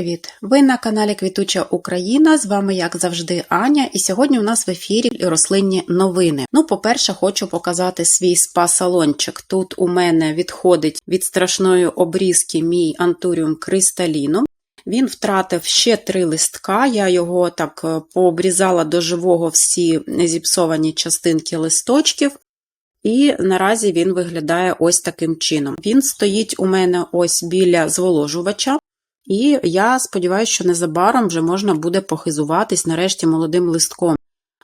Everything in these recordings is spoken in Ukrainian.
привіт! Ви на каналі Квітуча Україна. З вами, як завжди, Аня, і сьогодні у нас в ефірі рослинні новини. Ну, по-перше, хочу показати свій спа-салончик. Тут у мене відходить від страшної обрізки мій антуріум кристаліном. Він втратив ще три листка. Я його так е, пообрізала до живого всі зіпсовані частинки листочків. І наразі він виглядає ось таким чином. Він стоїть у мене ось біля зволожувача, і я сподіваюся, що незабаром вже можна буде похизуватись нарешті молодим листком.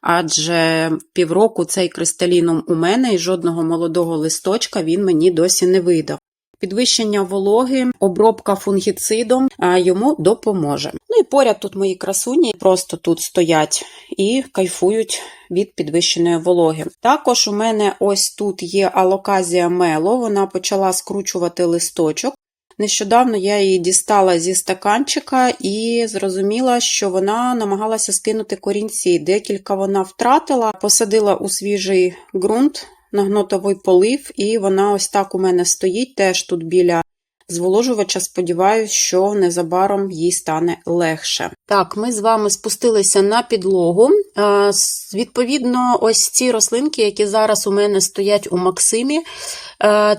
Адже півроку цей кристаліном у мене і жодного молодого листочка він мені досі не видав. Підвищення вологи, обробка фунгіцидом йому допоможе. Ну і поряд тут мої красуні просто тут стоять і кайфують від підвищеної вологи. Також у мене ось тут є алоказія мело, вона почала скручувати листочок. Нещодавно я її дістала зі стаканчика і зрозуміла, що вона намагалася скинути корінці. Декілька вона втратила, посадила у свіжий ґрунт на гнотовий полив, і вона ось так у мене стоїть, теж тут біля зволожувача. Сподіваюсь, що незабаром їй стане легше. Так, ми з вами спустилися на підлогу. Відповідно, ось ці рослинки, які зараз у мене стоять у Максимі.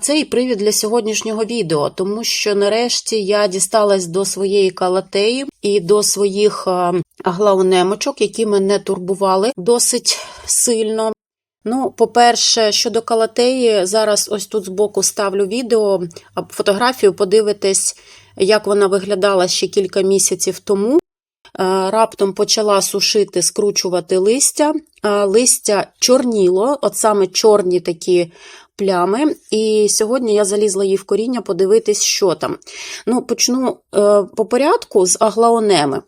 Це і привід для сьогоднішнього відео, тому що нарешті я дісталась до своєї калатеї і до своїх аглаунемочок, які мене турбували досить сильно. Ну, по-перше, щодо калатеї, зараз ось тут збоку ставлю відео, фотографію, подивитись, як вона виглядала ще кілька місяців тому. Раптом почала сушити, скручувати листя. Листя чорніло, от саме чорні такі плями. І сьогодні я залізла їй в коріння подивитись, що там. Ну, Почну е, по порядку з аглаонеми. Е,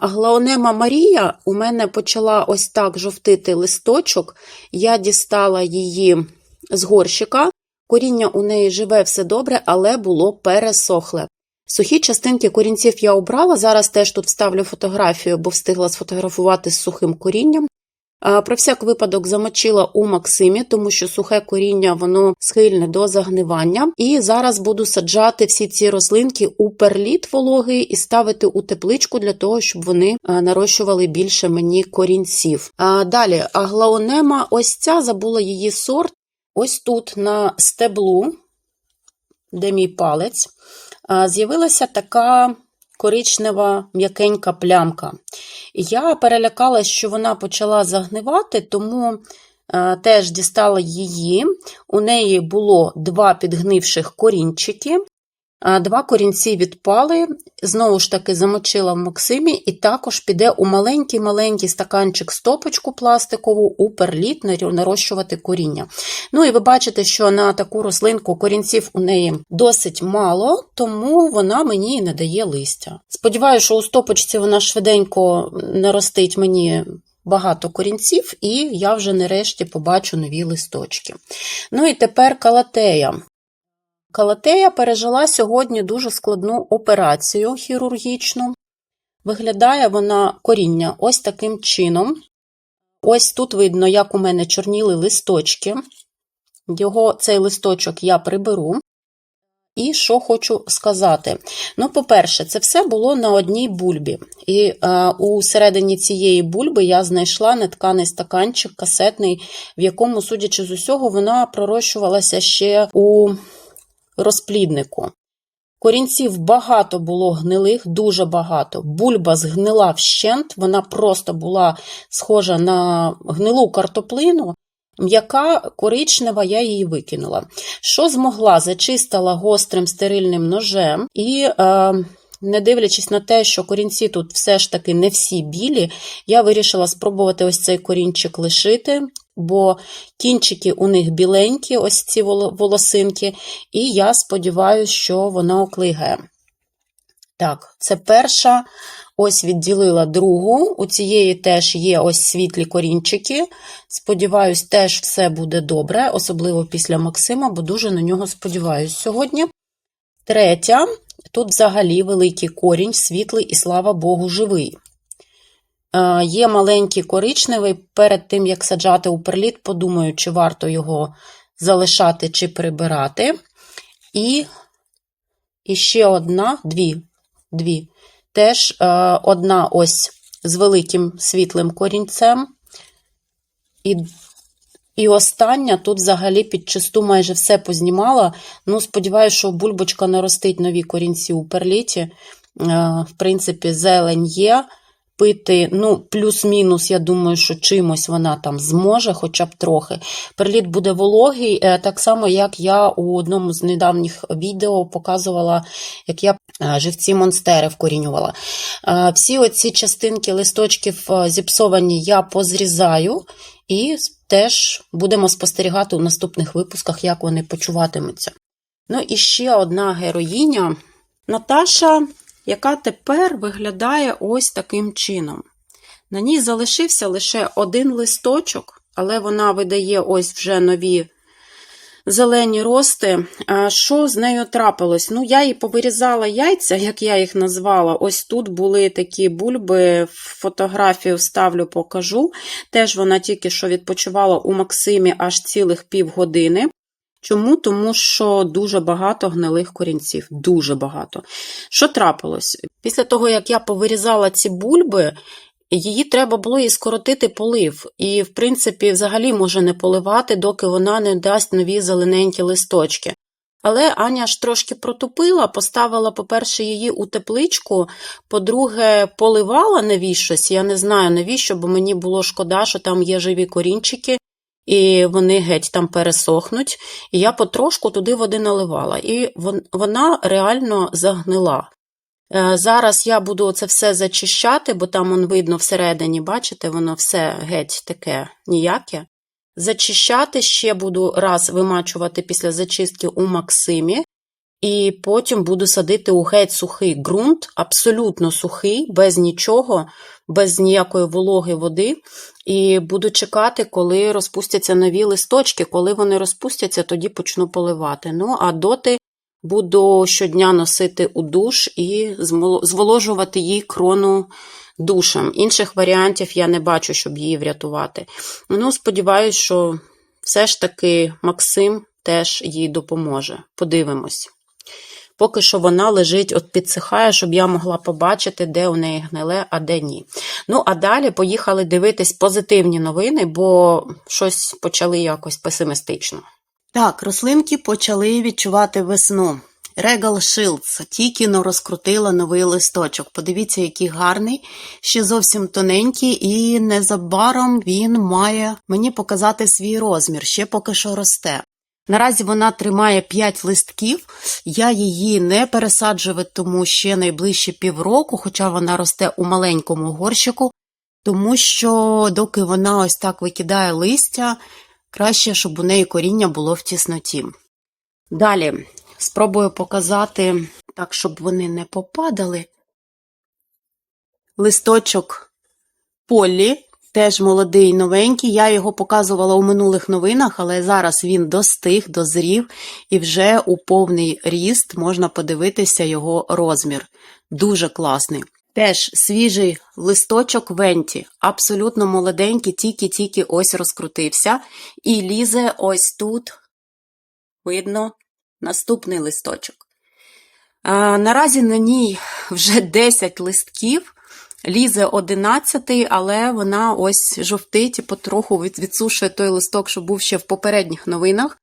аглаонема Марія у мене почала ось так жовтити листочок. Я дістала її з горщика. Коріння у неї живе все добре, але було пересохле. Сухі частинки корінців я обрала. Зараз теж тут вставлю фотографію, бо встигла сфотографувати з сухим корінням. Про всяк випадок замочила у Максимі, тому що сухе коріння воно схильне до загнивання. І зараз буду саджати всі ці рослинки у перліт вологий і ставити у тепличку для того, щоб вони нарощували більше мені корінців. Далі аглаонема, ось ця забула її сорт. Ось тут на стеблу, де мій палець, з'явилася така коричнева м'якенька плямка. Я перелякалась, що вона почала загнивати, тому теж дістала її. У неї було два підгнивших корінчики. Два корінці відпали, знову ж таки замочила в Максимі, і також піде у маленький-маленький стаканчик стопочку пластикову у перліт нарощувати коріння. Ну і ви бачите, що на таку рослинку корінців у неї досить мало, тому вона мені не дає листя. Сподіваюся, що у стопочці вона швиденько наростить мені. Багато корінців, і я вже нарешті побачу нові листочки. Ну і тепер калатея. Калатея пережила сьогодні дуже складну операцію хірургічну. Виглядає вона коріння ось таким чином. Ось тут видно, як у мене чорніли листочки. Його, Цей листочок я приберу. І що хочу сказати? Ну, по-перше, це все було на одній бульбі. І е, у середині цієї бульби я знайшла нетканий стаканчик касетний, в якому, судячи з усього, вона пророщувалася ще у розпліднику. Корінців багато було гнилих, дуже багато. Бульба згнила вщент, вона просто була схожа на гнилу картоплину, м'яка коричнева, я її викинула. Що змогла, зачистила гострим стерильним ножем і. Е, не дивлячись на те, що корінці тут все ж таки не всі білі, я вирішила спробувати ось цей корінчик лишити, бо кінчики у них біленькі, ось ці волосинки, і я сподіваюся, що вона оклигає. Так, це перша, ось відділила другу. У цієї теж є ось світлі корінчики. Сподіваюсь, теж все буде добре, особливо після Максима, бо дуже на нього сподіваюся сьогодні. Третя, тут взагалі великий корінь, світлий і, слава Богу, живий. Е, є маленький коричневий, перед тим, як саджати у перліт, подумаю, чи варто його залишати чи прибирати. І, і ще одна, дві, дві. Теж е, одна ось з великим світлим корінцем. І, і остання тут взагалі під чисту майже все познімала. Ну, сподіваюся, що бульбочка наростить нові корінці у перліті. Е, в принципі, зелень є. Пити, ну, плюс-мінус, я думаю, що чимось вона там зможе, хоча б трохи. Перліт буде вологий, е, так само, як я у одному з недавніх відео показувала, як я е, живці монстери вкорінювала. Е, Всі оці частинки листочків зіпсовані я позрізаю і теж будемо спостерігати у наступних випусках, як вони почуватимуться. Ну і ще одна героїня Наташа, яка тепер виглядає ось таким чином. На ній залишився лише один листочок, але вона видає ось вже нові зелені рости. Що з нею трапилось? Ну, я їй повирізала яйця, як я їх назвала. Ось тут були такі бульби, фотографію вставлю, покажу. Теж вона тільки що відпочивала у Максимі аж цілих півгодини. Чому? Тому що дуже багато гнилих корінців. Дуже багато. Що трапилось? Після того, як я повирізала ці бульби, її треба було і скоротити полив. І, в принципі, взагалі може не поливати, доки вона не дасть нові зелененькі листочки. Але Аня ж трошки протупила, поставила, по-перше, її у тепличку, по-друге, поливала навіщось. Я не знаю навіщо, бо мені було шкода, що там є живі корінчики, і вони геть там пересохнуть. І я потрошку туди води наливала. І вона реально загнила. Е, Зараз я буду це все зачищати, бо там он видно всередині, бачите, воно все геть таке ніяке. Зачищати ще буду раз вимачувати після зачистки у Максимі, і потім буду садити у геть сухий ґрунт, абсолютно сухий, без нічого, без ніякої вологи води. І буду чекати, коли розпустяться нові листочки. Коли вони розпустяться, тоді почну поливати. Ну, а доти буду щодня носити у душ і зволожувати їй крону душем. Інших варіантів я не бачу, щоб її врятувати. Ну, сподіваюся, що все ж таки Максим теж їй допоможе. Подивимось. Поки що вона лежить, от підсихає, щоб я могла побачити, де у неї гниле, а де ні. Ну, а далі поїхали дивитись позитивні новини, бо щось почали якось песимістично. Так, рослинки почали відчувати весну. Regal Shields тільки но розкрутила новий листочок. Подивіться, який гарний, ще зовсім тоненький, і незабаром він має мені показати свій розмір, ще поки що росте. Наразі вона тримає 5 листків, я її не пересаджуватиму ще найближче півроку, хоча вона росте у маленькому горщику, тому що, доки вона ось так викидає листя, краще, щоб у неї коріння було в тісноті. Далі спробую показати так, щоб вони не попадали. Листочок Поллі, теж молодий новенький. Я його показувала у минулих новинах, але зараз він достиг, дозрів, і вже у повний ріст можна подивитися його розмір. Дуже класний. Теж свіжий листочок венті, абсолютно молоденький, тільки-тільки ось розкрутився. І лізе ось тут, видно, наступний листочок. А, Наразі на ній вже 10 листків, лізе 11, але вона ось жовтить і потроху відсушує той листок, що був ще в попередніх новинах.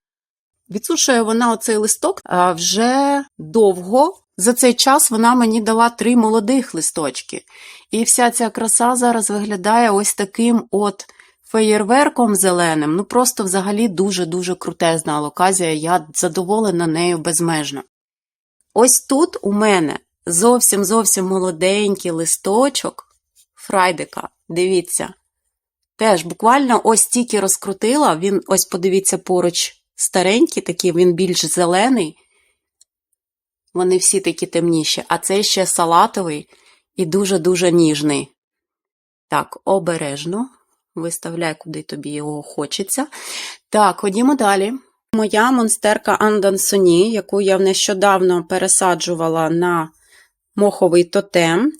Відсушує вона оцей листок вже довго. За цей час вона мені дала три молодих листочки. І вся ця краса зараз виглядає ось таким от феєрверком зеленим. Ну просто взагалі дуже-дуже крутезна локазія, я задоволена нею безмежно. Ось тут у мене зовсім зовсім молоденький листочок Фрайдика. Дивіться. Теж буквально ось тільки розкрутила, він, ось подивіться, поруч старенький, такий, він більш зелений. Вони всі такі темніші, а цей ще салатовий і дуже-дуже ніжний. Так, обережно. Виставляй, куди тобі його хочеться. Так, ходімо далі. Моя монстерка Андансоні, яку я нещодавно пересаджувала на моховий тотем,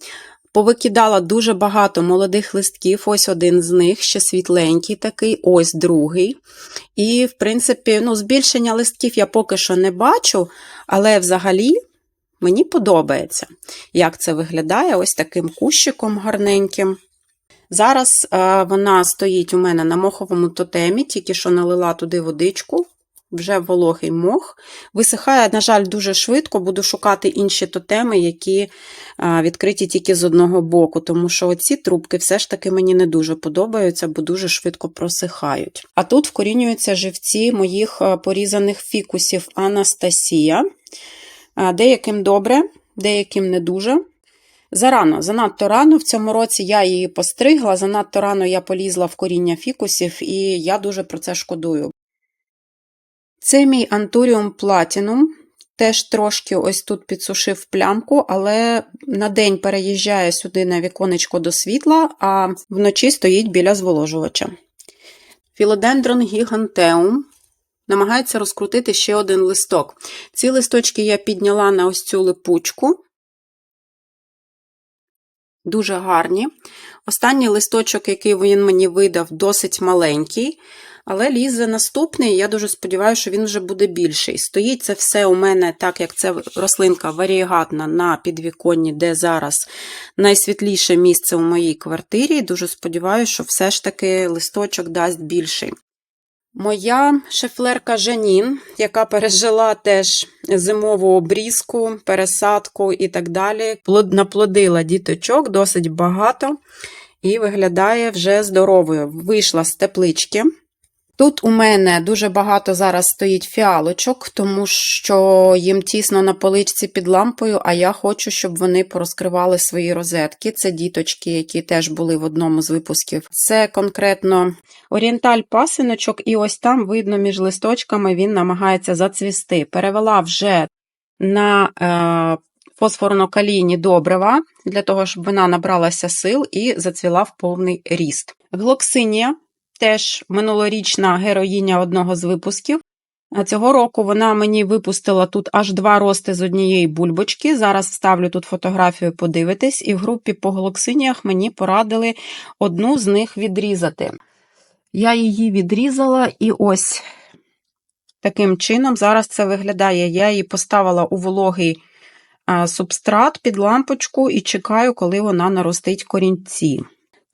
повикидала дуже багато молодих листків. Ось один з них, ще світленький такий, ось другий. І, в принципі, ну, збільшення листків я поки що не бачу, але взагалі Мені подобається, як це виглядає ось таким кущиком гарненьким. Зараз е, вона стоїть у мене на моховому тотемі, тільки що налила туди водичку, вже вологий мох. Висихає, на жаль, дуже швидко, буду шукати інші тотеми, які е, відкриті тільки з одного боку, тому що оці трубки все ж таки мені не дуже подобаються, бо дуже швидко просихають. А тут вкорінюються живці моїх е, порізаних фікусів Анастасія. Е, Деяким добре, деяким не дуже. Зарано, занадто рано в цьому році я її постригла, занадто рано я полізла в коріння фікусів, і я дуже про це шкодую. Це мій Антуріум Platinum. Теж трошки ось тут підсушив плямку, але на день переїжджає сюди на віконечко до світла, а вночі стоїть біля зволожувача. Філодендрон гігантеум намагається розкрутити ще один листок. Ці листочки я підняла на ось цю липучку. Дуже гарні. Останній листочок, який він мені видав, досить маленький, але лізе наступний, я дуже сподіваюся, що він вже буде більший. Стоїть це все у мене, так як це рослинка варієгатна на підвіконні, де зараз найсвітліше місце у моїй квартирі. Дуже сподіваюся, що все ж таки листочок дасть більший. Моя шефлерка Жанін, яка пережила теж зимову обрізку, пересадку і так далі, наплодила діточок досить багато і виглядає вже здоровою. Вийшла з теплички. Тут у мене дуже багато зараз стоїть фіалочок, тому що їм тісно на поличці під лампою, а я хочу, щоб вони порозкривали свої розетки. Це діточки, які теж були в одному з випусків. Це конкретно орієнталь пасиночок, і ось там видно між листочками він намагається зацвісти. Перевела вже на е, фосфорно-калійні добрива, для того, щоб вона набралася сил і зацвіла в повний ріст. Глоксинія теж минулорічна героїня одного з випусків. Цього року вона мені випустила тут аж два рости з однієї бульбочки. Зараз вставлю тут фотографію, подивитись, і в групі по голоксиніях мені порадили одну з них відрізати. Я її відрізала, і ось таким чином зараз це виглядає. Я її поставила у вологий субстрат під лампочку і чекаю, коли вона наростить корінці.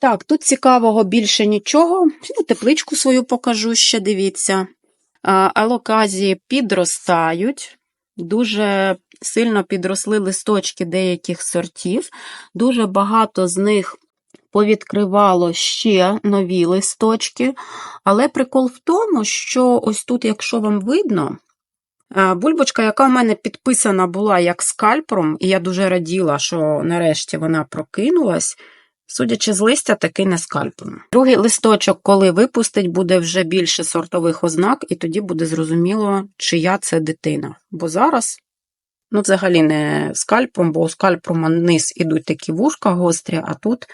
Так, тут цікавого більше нічого. Ну, Тепличку свою покажу ще, дивіться. Алоказії підростають, дуже сильно підросли листочки деяких сортів, дуже багато з них повідкривало ще нові листочки. Але прикол в тому, що ось тут, якщо вам видно, бульбочка, яка в мене підписана була як скальпром, і я дуже раділа, що нарешті вона прокинулась. Судячи з листя, таки не скальпом. Другий листочок, коли випустить, буде вже більше сортових ознак, і тоді буде зрозуміло, чия це дитина. Бо зараз, ну, взагалі, не скальпом, бо у скальпом низ ідуть такі вушка гострі, а тут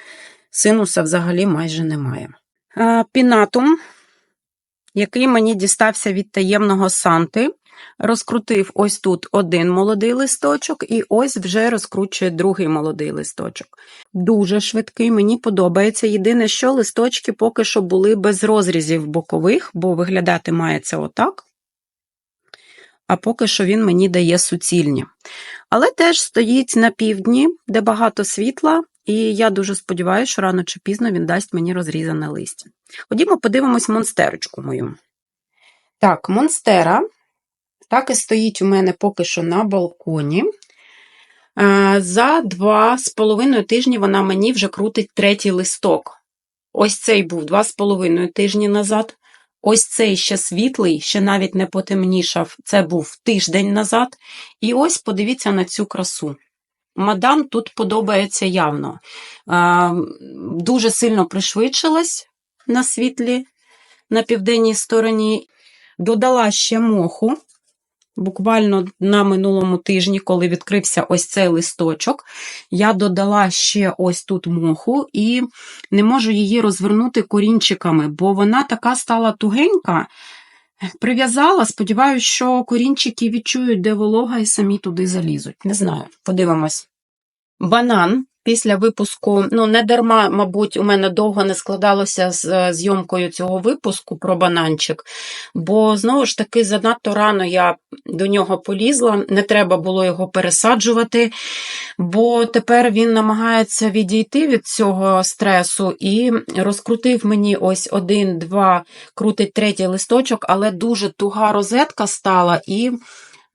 синуса взагалі майже немає. Пінатум, який мені дістався від таємного Санти. Розкрутив ось тут один молодий листочок, і ось вже розкручує другий молодий листочок. Дуже швидкий, мені подобається. Єдине, що листочки поки що були без розрізів бокових, бо виглядати має це отак. А поки що він мені дає суцільні. Але теж стоїть на півдні, де багато світла, і я дуже сподіваюся, що рано чи пізно він дасть мені розрізане листя. Ходімо, подивимось монстерочку мою. Так, монстера. Так і стоїть у мене поки що на балконі. За два з половиною тижні вона мені вже крутить третій листок. Ось цей був два з половиною тижні назад. Ось цей ще світлий, ще навіть не потемнішав, це був тиждень назад. І ось подивіться на цю красу. Мадам тут подобається явно. Дуже сильно пришвидшилась на світлі на південній стороні. Додала ще моху. Буквально на минулому тижні, коли відкрився ось цей листочок, я додала ще ось тут моху і не можу її розвернути корінчиками, бо вона така стала тугенька. Прив'язала, сподіваюся, що корінчики відчують, де волога, і самі туди залізуть. Не знаю, подивимось. Банан Після випуску, ну не дарма, мабуть, у мене довго не складалося з е, зйомкою цього випуску про бананчик, бо знову ж таки занадто рано я до нього полізла, не треба було його пересаджувати, бо тепер він намагається відійти від цього стресу і розкрутив мені ось один, два, крутить третій листочок, але дуже туга розетка стала і.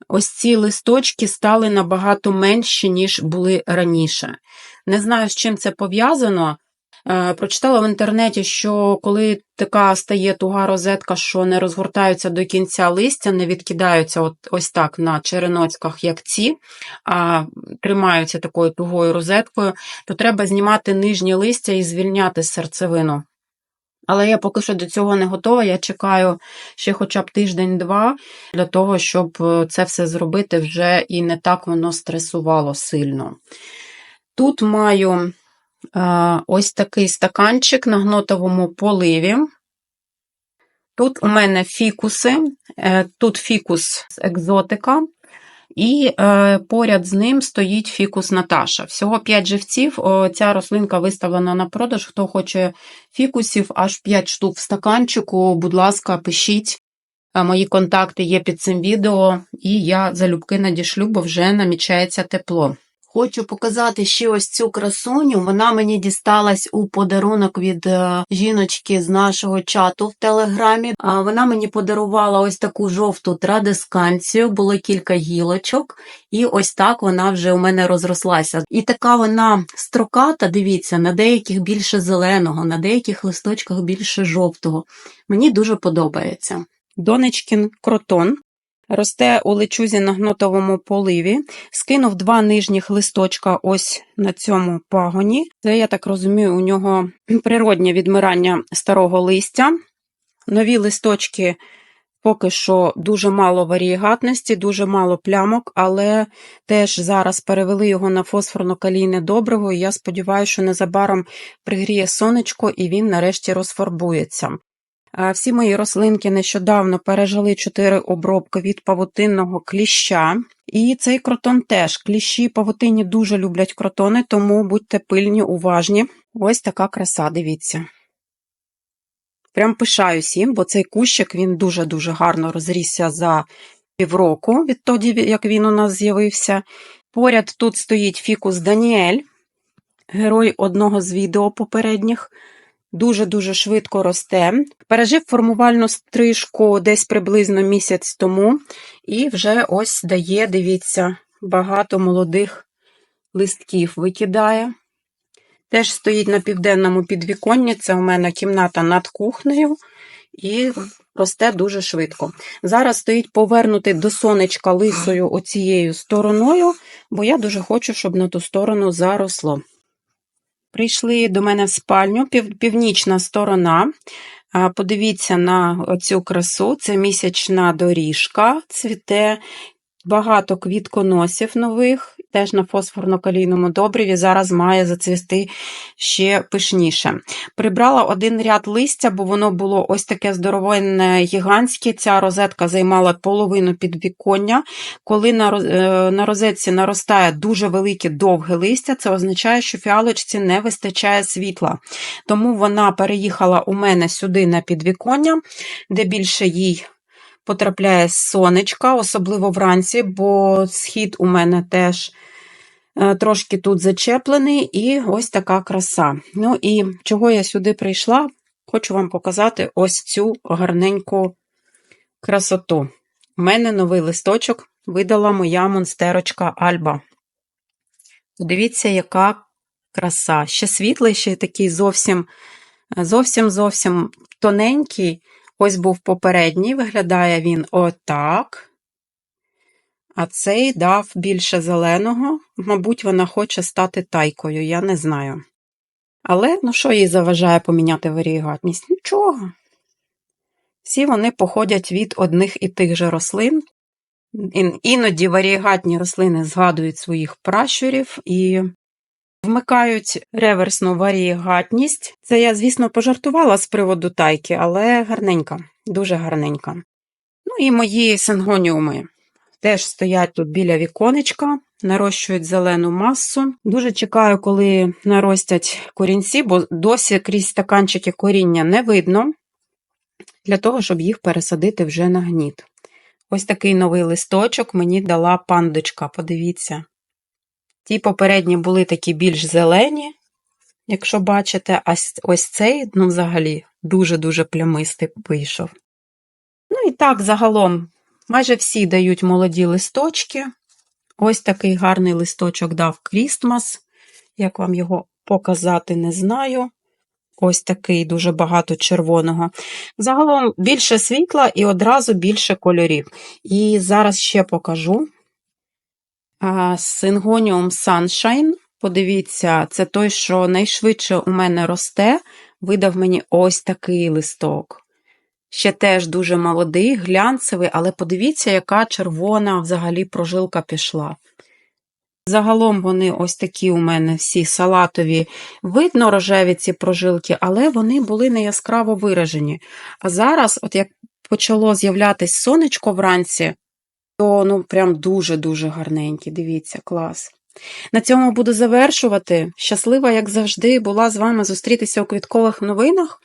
Ось ці листочки стали набагато менші, ніж були раніше. Не знаю, з чим це пов'язано. Е, Прочитала в інтернеті, що коли така стає туга розетка, що не розгортаються до кінця листя, не відкидаються от, ось так на череночках, як ці, а тримаються такою тугою розеткою, то треба знімати нижнє листя і звільняти серцевину. Але я поки що до цього не готова. Я чекаю ще хоча б тиждень-два для того, щоб е, це все зробити вже і не так воно стресувало сильно. Тут маю е, ось такий стаканчик на гнотовому поливі. Тут у мене фікуси, е, тут фікус екзотика, і е, поряд з ним стоїть фікус Наташа. Всього 5 живців. Ця рослинка виставлена на продаж. Хто хоче фікусів, аж 5 штук в стаканчику. Будь ласка, пишіть. Мої контакти є під цим відео, і я залюбки надішлю, бо вже намічається тепло. Хочу показати ще ось цю красуню. Вона мені дісталась у подарунок від е, жіночки з нашого чату в телеграмі. Вона мені подарувала ось таку жовту традисканцію, було кілька гілочок, і ось так вона вже у мене розрослася. І така вона строката, дивіться, на деяких більше зеленого, на деяких листочках більше жовтого. Мені дуже подобається. Донечкін кротон. Росте у лечузі на гнотовому поливі, скинув два нижніх листочка ось на цьому пагоні. Це, я так розумію, у нього природнє відмирання старого листя. Нові листочки поки що дуже мало варієгатності, дуже мало плямок, але теж зараз перевели його на фосфорно-калійне добриво, і я сподіваюся, що незабаром пригріє сонечко і він нарешті розфарбується. Всі мої рослинки нещодавно пережили 4 обробки від павутинного кліща. І цей кротон теж. Кліщі павутинні дуже люблять кротони, тому будьте пильні, уважні. Ось така краса, дивіться. Прям пишаюсь їм, бо цей кущик він дуже-дуже гарно розрісся за півроку, відтоді, як він у нас з'явився. Поряд тут стоїть фікус Даніель, герой одного з відео попередніх дуже-дуже швидко росте. Пережив формувальну стрижку десь приблизно місяць тому, і вже ось дає, дивіться, багато молодих листків викидає. Теж стоїть на південному підвіконні, це у мене кімната над кухнею, і росте дуже швидко. Зараз стоїть повернути до сонечка лисою оцією стороною, бо я дуже хочу, щоб на ту сторону заросло. Прийшли до мене в спальню, пів, північна сторона. Подивіться на цю красу, це місячна доріжка, цвіте багато квітконосів нових, теж на фосфорно-калійному добриві. Зараз має зацвісти ще пишніше. Прибрала один ряд листя, бо воно було ось таке здоровенне, гігантське. Ця розетка займала половину підвіконня. Коли на е, розетці наростає дуже велике довге листя, це означає, що фіалочці не вистачає світла. Тому вона переїхала у мене сюди на підвіконня, де більше їй потрапляє сонечка, особливо вранці, бо схід у мене теж е, трошки тут зачеплений, і ось така краса. Ну і чого я сюди прийшла, хочу вам показати ось цю гарненьку красоту. У мене новий листочок видала моя монстерочка Альба. Подивіться, яка краса. Ще світлий, ще такий зовсім зовсім зовсім тоненький. Ось був попередній, виглядає він отак. А цей дав більше зеленого. Мабуть, вона хоче стати тайкою, я не знаю. Але, ну, що їй заважає поміняти варієгатність? Нічого. Всі вони походять від одних і тих же рослин. Іноді варієгатні рослини згадують своїх пращурів і Вмикають реверсну варієгатність. Це я, звісно, пожартувала з приводу тайки, але гарненька, дуже гарненька. Ну і мої сингоніуми. теж стоять тут біля віконечка, нарощують зелену масу. Дуже чекаю, коли наростять корінці, бо досі крізь стаканчики коріння не видно, для того, щоб їх пересадити вже на гніт. Ось такий новий листочок мені дала пандочка, подивіться. Ті попередні були такі більш зелені, якщо бачите, а ось цей, ну, взагалі, дуже-дуже плямистий вийшов. Ну і так, загалом, майже всі дають молоді листочки. Ось такий гарний листочок дав Крістмас. Як вам його показати, не знаю. Ось такий дуже багато червоного. Загалом більше світла і одразу більше кольорів. І зараз ще покажу. Сингоніум Sunshine. Подивіться, це той, що найшвидше у мене росте, видав мені ось такий листок. Ще теж дуже молодий, глянцевий, але подивіться, яка червона взагалі прожилка пішла. Загалом вони ось такі у мене всі салатові, видно рожеві ці прожилки, але вони були не яскраво виражені. А зараз, от як почало з'являтись сонечко вранці, то ну прям дуже-дуже гарненькі. Дивіться, клас. На цьому буду завершувати. Щаслива, як завжди, була з вами зустрітися у квіткових новинах.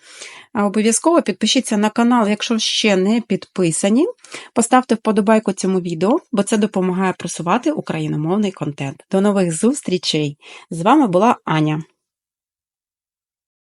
Обов'язково підпишіться на канал, якщо ще не підписані. Поставте вподобайку цьому відео, бо це допомагає просувати україномовний контент. До нових зустрічей! З вами була Аня.